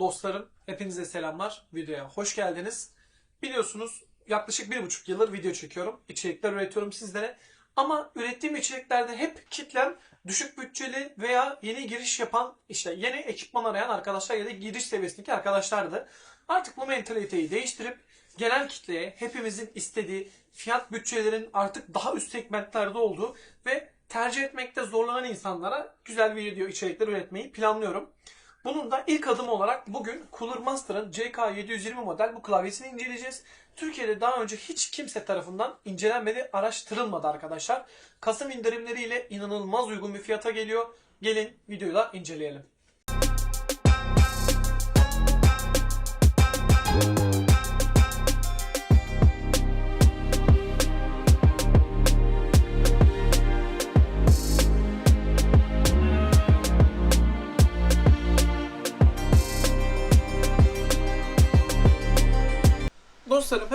Dostlarım, hepinize selamlar. Videoya hoş geldiniz. Biliyorsunuz yaklaşık bir buçuk yıldır video çekiyorum. içerikler üretiyorum sizlere. Ama ürettiğim içeriklerde hep kitlem düşük bütçeli veya yeni giriş yapan, işte yeni ekipman arayan arkadaşlar ya da giriş seviyesindeki arkadaşlardı. Artık bu mentaliteyi değiştirip genel kitleye hepimizin istediği fiyat bütçelerin artık daha üst segmentlerde olduğu ve tercih etmekte zorlanan insanlara güzel video içerikler üretmeyi planlıyorum. Bunun da ilk adımı olarak bugün Cooler Master'ın CK720 model bu klavyesini inceleyeceğiz. Türkiye'de daha önce hiç kimse tarafından incelenmedi, araştırılmadı arkadaşlar. Kasım indirimleriyle inanılmaz uygun bir fiyata geliyor. Gelin videoyu da inceleyelim.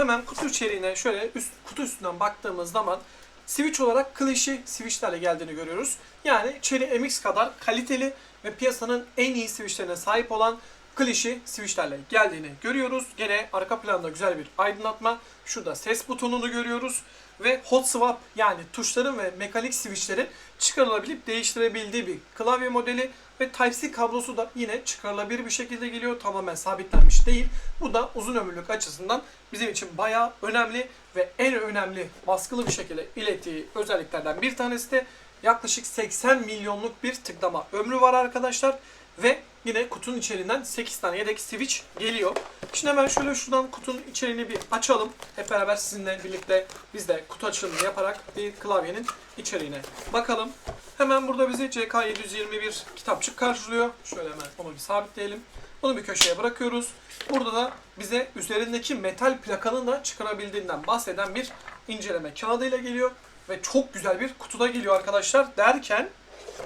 Hemen kutu içeriğine şöyle üst, kutu üstünden baktığımız zaman switch olarak klişi switchlerle geldiğini görüyoruz. Yani Cherry MX kadar kaliteli ve piyasanın en iyi switchlerine sahip olan klişi switchlerle geldiğini görüyoruz. Gene arka planda güzel bir aydınlatma. Şurada ses butonunu görüyoruz. Ve hot swap yani tuşların ve mekanik switchlerin çıkarılabilip değiştirebildiği bir klavye modeli ve Type-C kablosu da yine çıkarılabilir bir şekilde geliyor. Tamamen sabitlenmiş değil. Bu da uzun ömürlük açısından bizim için bayağı önemli ve en önemli baskılı bir şekilde ilettiği özelliklerden bir tanesi de yaklaşık 80 milyonluk bir tıklama ömrü var arkadaşlar. Ve yine kutunun içerisinden 8 tane yedek switch geliyor. Şimdi hemen şöyle şuradan kutunun içeriğini bir açalım. Hep beraber sizinle birlikte biz de kutu açılımı yaparak bir klavyenin içeriğine bakalım. Hemen burada bizi CK721 kitapçık karşılıyor. Şöyle hemen onu bir sabitleyelim. Bunu bir köşeye bırakıyoruz. Burada da bize üzerindeki metal plakanın da çıkarabildiğinden bahseden bir inceleme kağıdıyla geliyor. Ve çok güzel bir kutuda geliyor arkadaşlar derken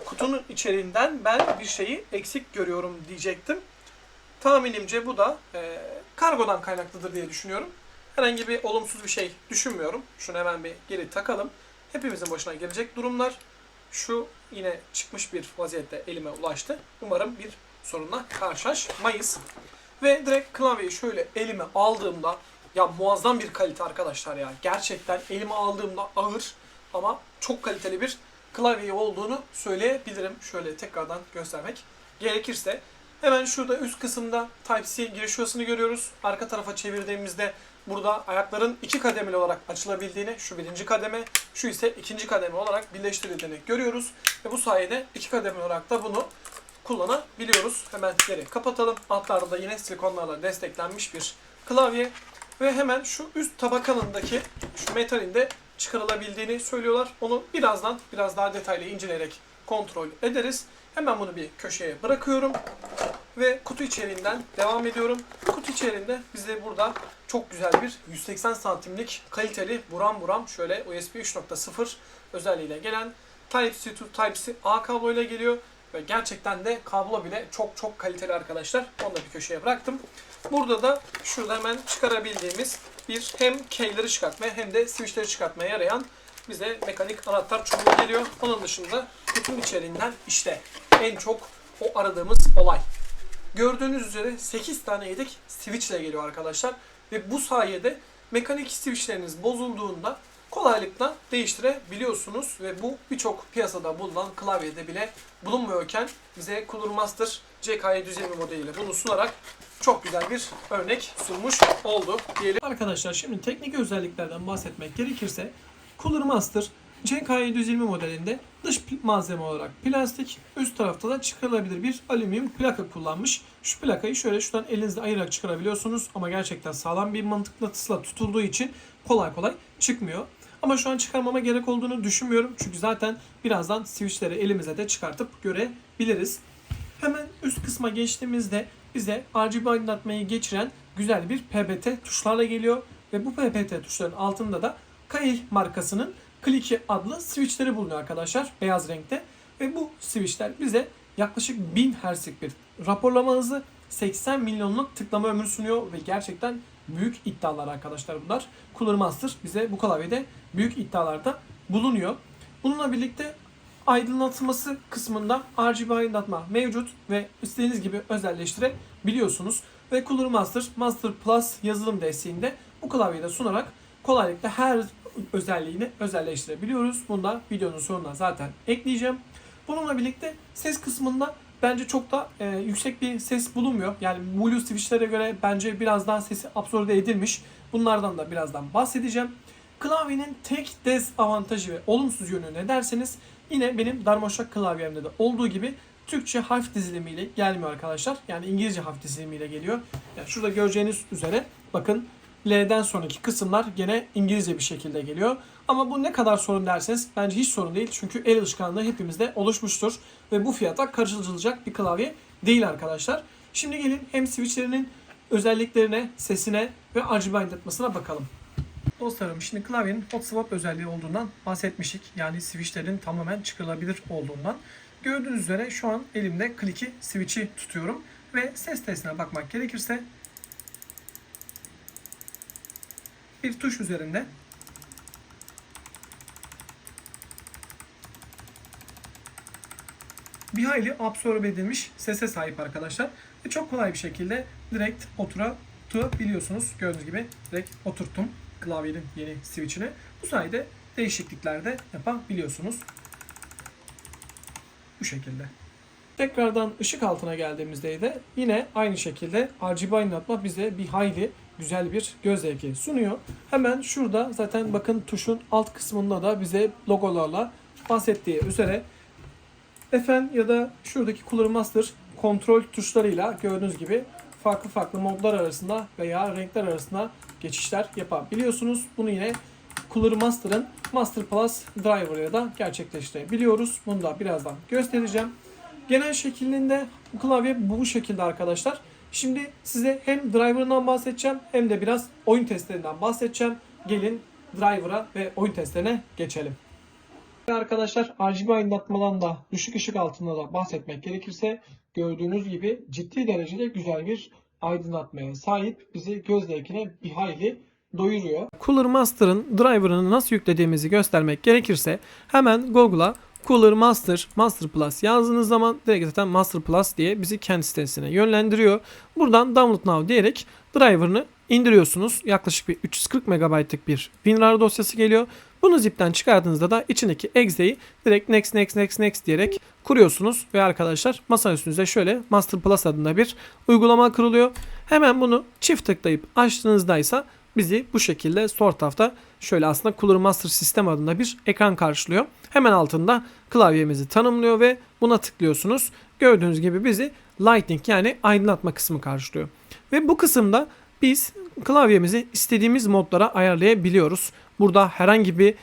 kutunun içeriğinden ben bir şeyi eksik görüyorum diyecektim. Tahminimce bu da e, kargodan kaynaklıdır diye düşünüyorum. Herhangi bir olumsuz bir şey düşünmüyorum. Şunu hemen bir geri takalım. Hepimizin başına gelecek durumlar. Şu yine çıkmış bir vaziyette elime ulaştı. Umarım bir sorunla karşılaşmayız. Ve direkt klavyeyi şöyle elime aldığımda ya muazzam bir kalite arkadaşlar ya. Gerçekten elime aldığımda ağır ama çok kaliteli bir klavye olduğunu söyleyebilirim. Şöyle tekrardan göstermek gerekirse. Hemen şurada üst kısımda Type-C giriş yuvasını görüyoruz. Arka tarafa çevirdiğimizde burada ayakların iki kademeli olarak açılabildiğini, şu birinci kademe, şu ise ikinci kademe olarak birleştirildiğini görüyoruz. Ve bu sayede iki kademe olarak da bunu kullanabiliyoruz. Hemen geri kapatalım. Altlarda da yine silikonlarla desteklenmiş bir klavye. Ve hemen şu üst tabakanındaki şu metalin de çıkarılabildiğini söylüyorlar. Onu birazdan biraz daha detaylı inceleyerek kontrol ederiz. Hemen bunu bir köşeye bırakıyorum. Ve kutu içeriğinden devam ediyorum. Kutu içeriğinde bize burada çok güzel bir 180 santimlik kaliteli buram buram şöyle USB 3.0 özelliğiyle gelen Type-C to Type-C A kabloyla geliyor. Ve gerçekten de kablo bile çok çok kaliteli arkadaşlar. Onu da bir köşeye bıraktım. Burada da şurada hemen çıkarabildiğimiz bir hem keyleri çıkartmaya hem de switchleri çıkartmaya yarayan bize mekanik anahtar çubuğu geliyor. Onun dışında kutunun içeriğinden işte en çok o aradığımız olay. Gördüğünüz üzere 8 tane yedek switch ile geliyor arkadaşlar. Ve bu sayede mekanik switchleriniz bozulduğunda kolaylıkla değiştirebiliyorsunuz. Ve bu birçok piyasada bulunan klavyede bile bulunmuyorken bize Cooler Master CK720 modeliyle bunu sunarak çok güzel bir örnek sunmuş oldu diyelim. Arkadaşlar şimdi teknik özelliklerden bahsetmek gerekirse Cooler Master CK720 modelinde dış malzeme olarak plastik, üst tarafta da çıkarılabilir bir alüminyum plaka kullanmış. Şu plakayı şöyle şuradan elinizle ayırarak çıkarabiliyorsunuz ama gerçekten sağlam bir mıknatısla tutulduğu için kolay kolay çıkmıyor. Ama şu an çıkarmama gerek olduğunu düşünmüyorum. Çünkü zaten birazdan switchleri elimize de çıkartıp görebiliriz. Hemen üst kısma geçtiğimizde bize RGB aydınlatmayı geçiren güzel bir PBT tuşlarla geliyor. Ve bu PBT tuşların altında da Kail markasının Clicky adlı switchleri bulunuyor arkadaşlar. Beyaz renkte. Ve bu switchler bize yaklaşık 1000 Hz'lik bir raporlama hızı 80 milyonluk tıklama ömrü sunuyor ve gerçekten büyük iddialar arkadaşlar bunlar. Cooler Master bize bu klavyede büyük iddialarda bulunuyor. Bununla birlikte aydınlatması kısmında RGB aydınlatma mevcut ve istediğiniz gibi özelleştirebilirsiniz biliyorsunuz. Ve Cooler Master, Master Plus yazılım desteğinde bu klavyeyi de sunarak kolaylıkla her özelliğini özelleştirebiliyoruz. Bunu da videonun sonuna zaten ekleyeceğim. Bununla birlikte ses kısmında bence çok da e, yüksek bir ses bulunmuyor. Yani Blue switchlere göre bence biraz daha sesi absorbe edilmiş. Bunlardan da birazdan bahsedeceğim. Klavyenin tek dezavantajı ve olumsuz yönü ne derseniz yine benim Darmstadt klavyemde de olduğu gibi Türkçe harf dizilimiyle gelmiyor arkadaşlar. Yani İngilizce harf dizilimiyle geliyor. Yani şurada göreceğiniz üzere bakın L'den sonraki kısımlar gene İngilizce bir şekilde geliyor. Ama bu ne kadar sorun derseniz bence hiç sorun değil. Çünkü el alışkanlığı hepimizde oluşmuştur. Ve bu fiyata karşılanacak bir klavye değil arkadaşlar. Şimdi gelin hem switchlerinin özelliklerine, sesine ve RGB aydınlatmasına bakalım. Dostlarım şimdi klavyenin hot swap özelliği olduğundan bahsetmiştik. Yani switchlerin tamamen çıkarılabilir olduğundan. Gördüğünüz üzere şu an elimde kliki switch'i tutuyorum. Ve ses testine bakmak gerekirse bir tuş üzerinde bir hayli absorbe edilmiş sese sahip arkadaşlar. Ve çok kolay bir şekilde direkt oturtabiliyorsunuz. Gördüğünüz gibi direkt oturttum klavyenin yeni switch'ini. Bu sayede değişiklikler de yapabiliyorsunuz. Bu şekilde. Tekrardan ışık altına geldiğimizde de yine aynı şekilde RGB aydınlatma bize bir hayli güzel bir göz zevki sunuyor. Hemen şurada zaten bakın tuşun alt kısmında da bize logolarla bahsettiği üzere FN ya da şuradaki Cooler Master kontrol tuşlarıyla gördüğünüz gibi farklı farklı modlar arasında veya renkler arasında geçişler yapabiliyorsunuz. Bunu yine Cooler Master'ın Master Plus Driver'ıyla da gerçekleştirebiliyoruz. Bunu da birazdan göstereceğim. Genel şeklinde bu klavye bu şekilde arkadaşlar. Şimdi size hem driver'ından bahsedeceğim hem de biraz oyun testlerinden bahsedeceğim. Gelin driver'a ve oyun testlerine geçelim. Arkadaşlar RGB aydınlatmadan da düşük ışık altında da bahsetmek gerekirse gördüğünüz gibi ciddi derecede güzel bir aydınlatmaya sahip bizi göz zevkine bir hayli doyuruyor. Cooler Master'ın driver'ını nasıl yüklediğimizi göstermek gerekirse hemen Google'a Cooler Master, Master Plus yazdığınız zaman direkt zaten Master Plus diye bizi kendi sitesine yönlendiriyor. Buradan Download Now diyerek driver'ını indiriyorsunuz. Yaklaşık bir 340 MB'lık bir WinRAR dosyası geliyor. Bunu zipten çıkardığınızda da içindeki exe'yi direkt next next next next diyerek kuruyorsunuz ve arkadaşlar masa üstünüze şöyle Master Plus adında bir uygulama kuruluyor. Hemen bunu çift tıklayıp açtığınızda ise bizi bu şekilde sol tarafta şöyle aslında Cooler Master Sistem adında bir ekran karşılıyor. Hemen altında klavyemizi tanımlıyor ve buna tıklıyorsunuz. Gördüğünüz gibi bizi Lighting yani aydınlatma kısmı karşılıyor. Ve bu kısımda biz klavyemizi istediğimiz modlara ayarlayabiliyoruz. Burada herhangi bir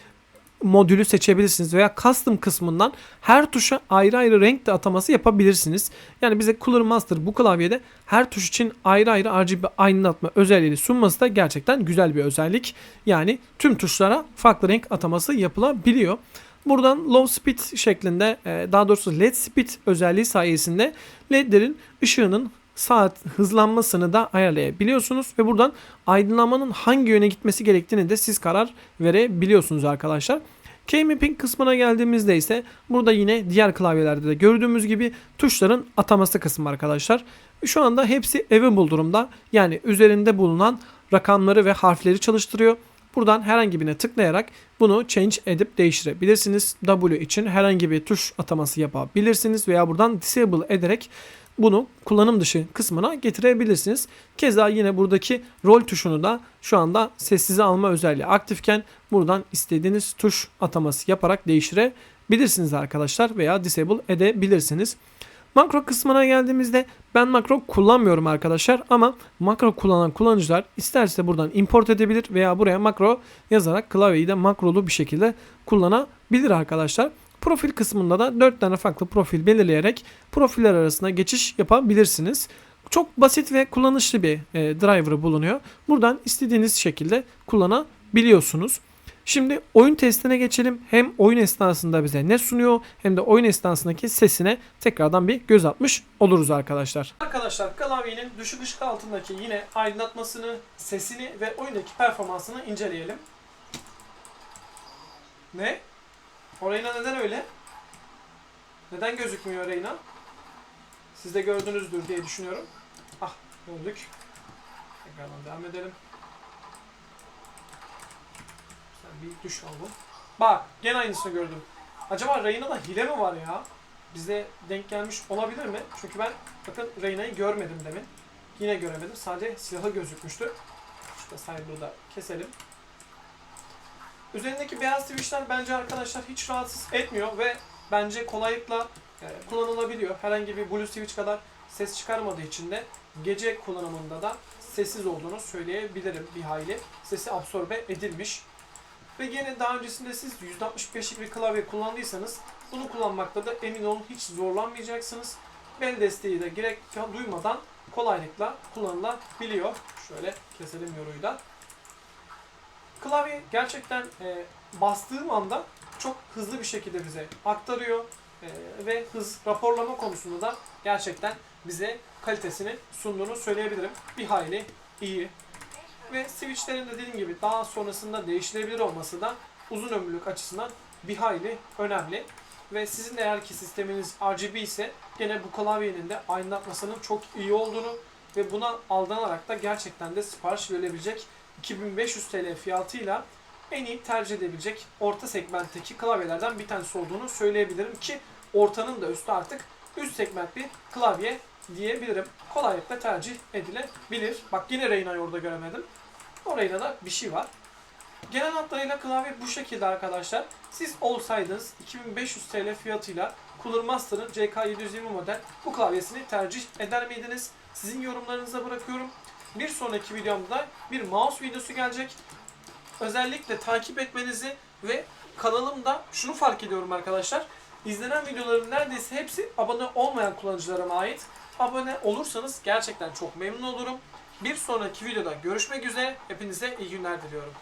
modülü seçebilirsiniz veya custom kısmından her tuşa ayrı ayrı renk de ataması yapabilirsiniz. Yani bize Cooler Master bu klavyede her tuş için ayrı ayrı RGB aydınlatma özelliği sunması da gerçekten güzel bir özellik. Yani tüm tuşlara farklı renk ataması yapılabiliyor. Buradan low speed şeklinde daha doğrusu led speed özelliği sayesinde ledlerin ışığının saat hızlanmasını da ayarlayabiliyorsunuz ve buradan aydınlanmanın hangi yöne gitmesi gerektiğini de siz karar verebiliyorsunuz arkadaşlar. K-Mapping kısmına geldiğimizde ise burada yine diğer klavyelerde de gördüğümüz gibi tuşların ataması kısmı arkadaşlar. Şu anda hepsi available durumda. Yani üzerinde bulunan rakamları ve harfleri çalıştırıyor. Buradan herhangi birine tıklayarak bunu change edip değiştirebilirsiniz. W için herhangi bir tuş ataması yapabilirsiniz veya buradan disable ederek bunu kullanım dışı kısmına getirebilirsiniz. Keza yine buradaki rol tuşunu da şu anda sessize alma özelliği aktifken buradan istediğiniz tuş ataması yaparak değiştirebilirsiniz arkadaşlar veya disable edebilirsiniz. Makro kısmına geldiğimizde ben makro kullanmıyorum arkadaşlar ama makro kullanan kullanıcılar isterse buradan import edebilir veya buraya makro yazarak klavyeyi de makrolu bir şekilde kullanabilir arkadaşlar. Profil kısmında da 4 tane farklı profil belirleyerek profiller arasında geçiş yapabilirsiniz. Çok basit ve kullanışlı bir e, driver bulunuyor. Buradan istediğiniz şekilde kullanabiliyorsunuz. Şimdi oyun testine geçelim. Hem oyun esnasında bize ne sunuyor hem de oyun esnasındaki sesine tekrardan bir göz atmış oluruz arkadaşlar. Arkadaşlar klavyenin düşük ışık altındaki yine aydınlatmasını, sesini ve oyundaki performansını inceleyelim. Ne? O neden öyle? Neden gözükmüyor Reyna? Siz de gördünüzdür diye düşünüyorum. Ah öldük. Tekrardan devam edelim. Sen bir düş oğlum. Bak gene aynısını gördüm. Acaba Reyna'da hile mi var ya? Bize denk gelmiş olabilir mi? Çünkü ben bakın Reyna'yı görmedim demin. Yine göremedim. Sadece silahı gözükmüştü. İşte Cyber'ı da keselim. Üzerindeki beyaz switchler bence arkadaşlar hiç rahatsız etmiyor ve bence kolaylıkla e, kullanılabiliyor. Herhangi bir blue switch kadar ses çıkarmadığı için de gece kullanımında da sessiz olduğunu söyleyebilirim bir hayli. Sesi absorbe edilmiş. Ve yine daha öncesinde siz %65'lik bir klavye kullandıysanız bunu kullanmakta da emin olun hiç zorlanmayacaksınız. Bel desteği de gerek duymadan kolaylıkla kullanılabiliyor. Şöyle keselim yoruyu da. Klavye gerçekten e, bastığım anda çok hızlı bir şekilde bize aktarıyor E, ve hız raporlama konusunda da gerçekten bize kalitesini sunduğunu söyleyebilirim. Bir hayli iyi. Ve switchlerin de dediğim gibi daha sonrasında değiştirebilir olması da uzun ömürlük açısından bir hayli önemli. Ve sizin eğer ki sisteminiz RGB ise gene bu klavyenin de aydınlatmasının çok iyi olduğunu ve buna aldanarak da gerçekten de sipariş verilebilecek 2500 TL fiyatıyla en iyi tercih edebilecek orta segmentteki klavyelerden bir tanesi olduğunu söyleyebilirim ki ortanın da üstü artık üst segment bir klavye diyebilirim. Kolaylıkla tercih edilebilir. Bak yine Reyna'yı orada göremedim. O Reyna'da bir şey var. Genel hatlarıyla klavye bu şekilde arkadaşlar. Siz olsaydınız 2500 TL fiyatıyla Cooler Master'ın CK720 model bu klavyesini tercih eder miydiniz? Sizin yorumlarınıza bırakıyorum. Bir sonraki videomda bir mouse videosu gelecek. Özellikle takip etmenizi ve kanalımda şunu fark ediyorum arkadaşlar. İzlenen videoların neredeyse hepsi abone olmayan kullanıcılarıma ait. Abone olursanız gerçekten çok memnun olurum. Bir sonraki videoda görüşmek üzere. Hepinize iyi günler diliyorum.